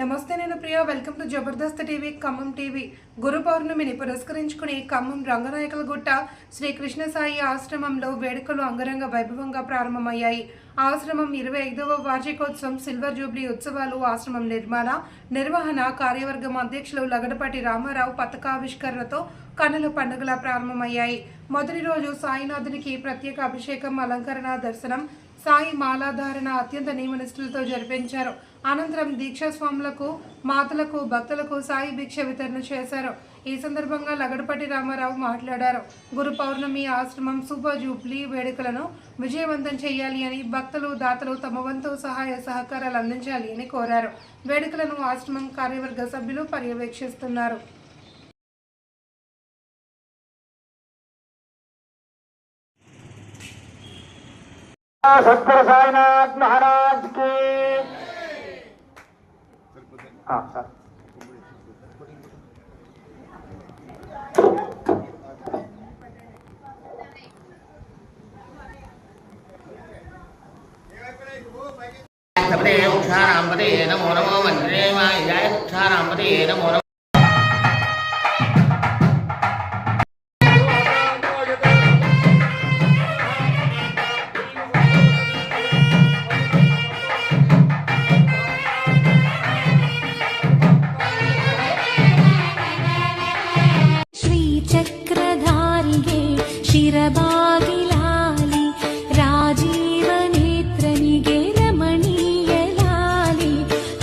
నమస్తే నేను Priya. Welcome to Jabardasth TV Khammam TV. గురు పౌర్ణమిని పురస్కరించుకుని ఖమ్మం రంగనాయకుల గుట్ట శ్రీ సాయి ఆశ్రమంలో వేడుకలు అంగరంగ వైభవంగా ప్రారంభమయ్యాయి. ఆశ్రమం ఇరవై ఐదవ వార్షికోత్సవం సిల్వర్ జూబ్లీ ఉత్సవాలు ఆశ్రమం నిర్మాణ నిర్వహణ కార్యవర్గం అధ్యక్షులు లగడపాటి రామారావు పతాకావిష్కరణతో కన్నుల పండుగలా ప్రారంభమయ్యాయి. మొదటి రోజు సాయినాథునికి ప్రత్యేక అభిషేకం అలంకరణ దర్శనం సాయి మాలాధారణ అత్యంత నియమనిష్ఠులతో జరిపించారు. అనంతరం దీక్షాస్వాములకు మాతలకు భక్తులకు సాయి భిక్ష వితరణ చేశారు. ఈ సందర్భంగా లగడపట్టి రామారావు మాట్లాడారు. గురు పౌర్ణమి ఆశ్రమం సూపర్ జూబ్లీ వేడుకలను విజయవంతం చేయాలి అని భక్తులు దాతలు తమ వంతు సహాయ సహకారాలు అందించాలి అని కోరారు. వేడుకలను ఆశ్రమం కార్యవర్గ సభ్యులు పర్యవేక్షిస్తున్నారు. सत्तर साईनाथ महाराज की। हाँ सर। नमो नमो मंत्रे माय जय क्षारामते नमो नमो शिरबागिलालि राजीवनेत्रनिगे रमणीयलालि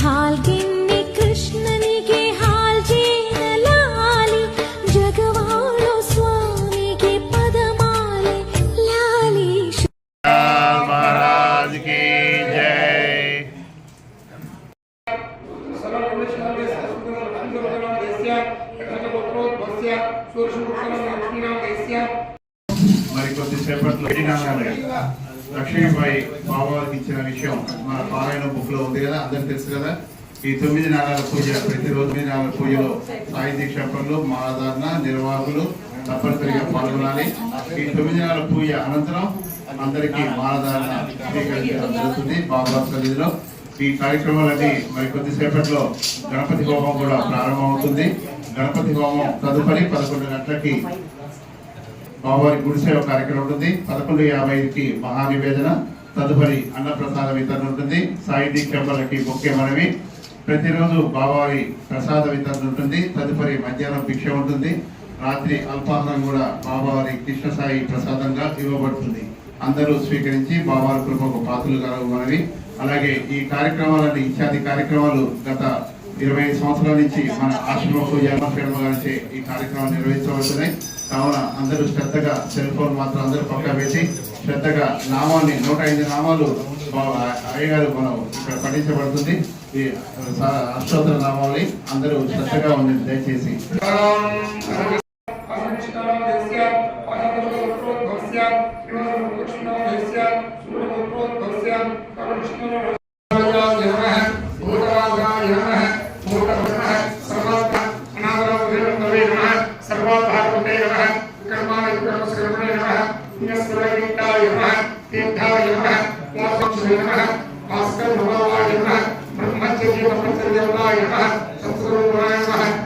हाल्गिन्नि कृष्णनिगे हाल्जेनलालि जगवाळो स्वामिगे पदमाले लाली महाराज की जय మరి కొద్దిసేపట్లో పెట్టినామే లక్ష్మీబాయి బాబాకి ఇచ్చిన విషయం మన పారాయణ బుక్లో ఉంది కదా అందరికి తెలుసు కదా. ఈ తొమ్మిది నాగాల పూజ ప్రతిరోజు తొమ్మిది నారాల పూజలో సాహిత్య క్షేత్రంలో మాధారణ నిర్వాహకులు తప్పనిసరిగా పాల్గొనాలి. ఈ తొమ్మిది నారాల పూజ అనంతరం అందరికీ మాధారణ స్వీకరించడం జరుగుతుంది బాబా సన్నిధిలో. ఈ కార్యక్రమాలన్నీ మరి కొద్దిసేపట్లో గణపతి హోమం కూడా ప్రారంభమవుతుంది. గణపతి హోమం తదుపరి పదకొండు గంటలకి బాబారి గుడిసేవ కార్యక్రమం ఉంటుంది. పదకొండు యాభైకి మహానివేదన. తదుపరి అన్నప్రసాద వితరణ ఉంటుంది. సాయి దీక్షంబలకి ముఖ్య మనవి. ప్రతిరోజు బావారి ప్రసాద వితరణ ఉంటుంది. తదుపరి మధ్యాహ్నం భిక్ష ఉంటుంది. రాత్రి అల్పాహారం కూడా బాబావారి కృష్ణసాయి ప్రసాదంగా ఇవ్వబడుతుంది. అందరూ స్వీకరించి బాబారి కృపకు పాత్రలు కలగమనవి అలాగే ఈ కార్యక్రమాలని ఇత్యాది కార్యక్రమాలు గత ఇరవై ఐదు సంవత్సరాల నుంచి మన ఆశ్రమ పూజ గారిచే ఈ కార్యక్రమం నిర్వహించబడుతున్నాయి కావున అందరూ శ్రద్ధగా సెల్ ఫోన్ మాత్రం అందరూ పక్క పెట్టి శ్రద్ధగా నామాన్ని నూట ఐదు నామాలు అయ్యగారు మనం ఇక్కడ పఠించబడుతుంది ఈ అష్టోత్తర నామాల్ని అందరూ శ్రద్ధగా ఉండండి దయచేసి. नमः। कर्माय कर्म सर्वणे नमः निस्फलविन्दाय नमः। तीर्थाय नमः। वासंशय नमः। भास्कर भगवाय नमः। ब्रह्मचर्य ब्रह्मचर्य नमः। संस्कृताय नमः।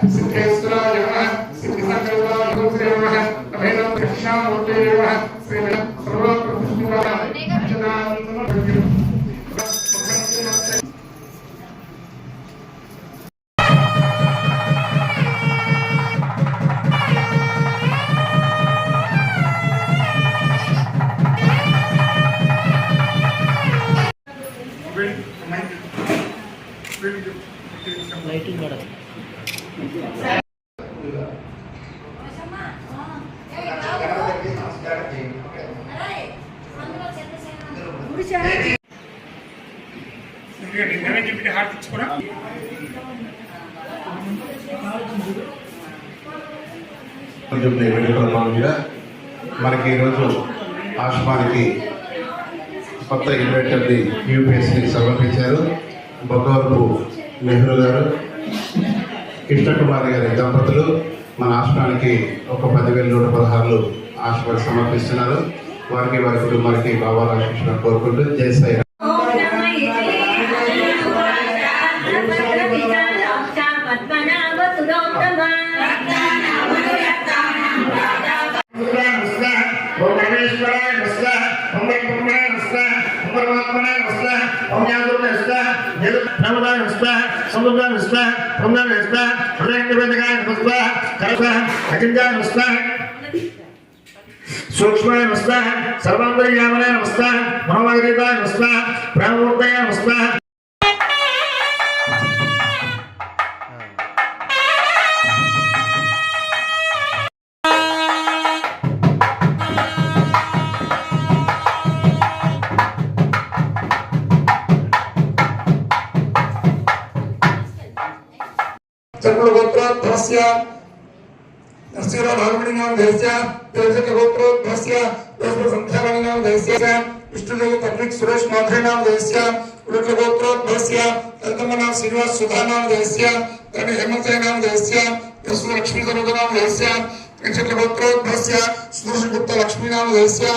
లైటింగ్ కూడా భాగంగా మనకి ఈరోజు ఆశ్రమానికి కొత్త ఇన్వెంటర్ని యూపీఎస్ని సమర్పించారు. బొగ్గవరపు నెహ్రూ గారు కృష్ణకుమారి గారి దంపతులు మన రాష్ట్రానికి ఒక పదివేల నూట పదహారులు ఆశ్రమానికి సమర్పిస్తున్నారు. వారికి వారి కుటుంబానికి బాబా ఆశించిన కోరుకుంటూ జై సాయి ఓం పరమాత్మనే నమః ఓం జ్ఞానగురునే నమః జ్ఞానదాయ నమః సముద్రాయ నమః ఓందాయ నమః హృదయంగాయ నమః కరస అకింజాయ నమః సూక్ష్మాయ నమః गोत्रोद्धस्य। नरसिंहराधारमणिनां देहस्य तेजकगोत्रोद्धस्य देशसंख्यामणिनां देहस्य विष्णुदेव तन्विक सुरेश माधुरीनां देहस्य उल्लगोत्रोद्धस्य तन्तमनां श्रीनिवास सुधानां देहस्य तनि हेमंतनां देहस्य यस्व लक्ष्मीधरोगनां देहस्य नक्षत्रगोत्रोद्धस्य सुदर्शनगुप्त लक्ष्मीनां देहस्य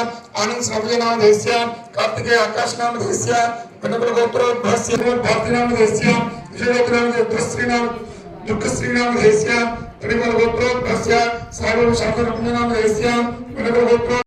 आनंद सामजनां देहस्य कार्तिकेय आकाशनां देहस्य कनकगोत्रोद्धस्य भारतीनां देहस्य विजयनाम देहस्य श्रीनाम दुःखश्रीणां रहस्या त्रिमलगोत्रोद्भस्य सार्वशाखरत्मनां रहस्या मनगोत्रो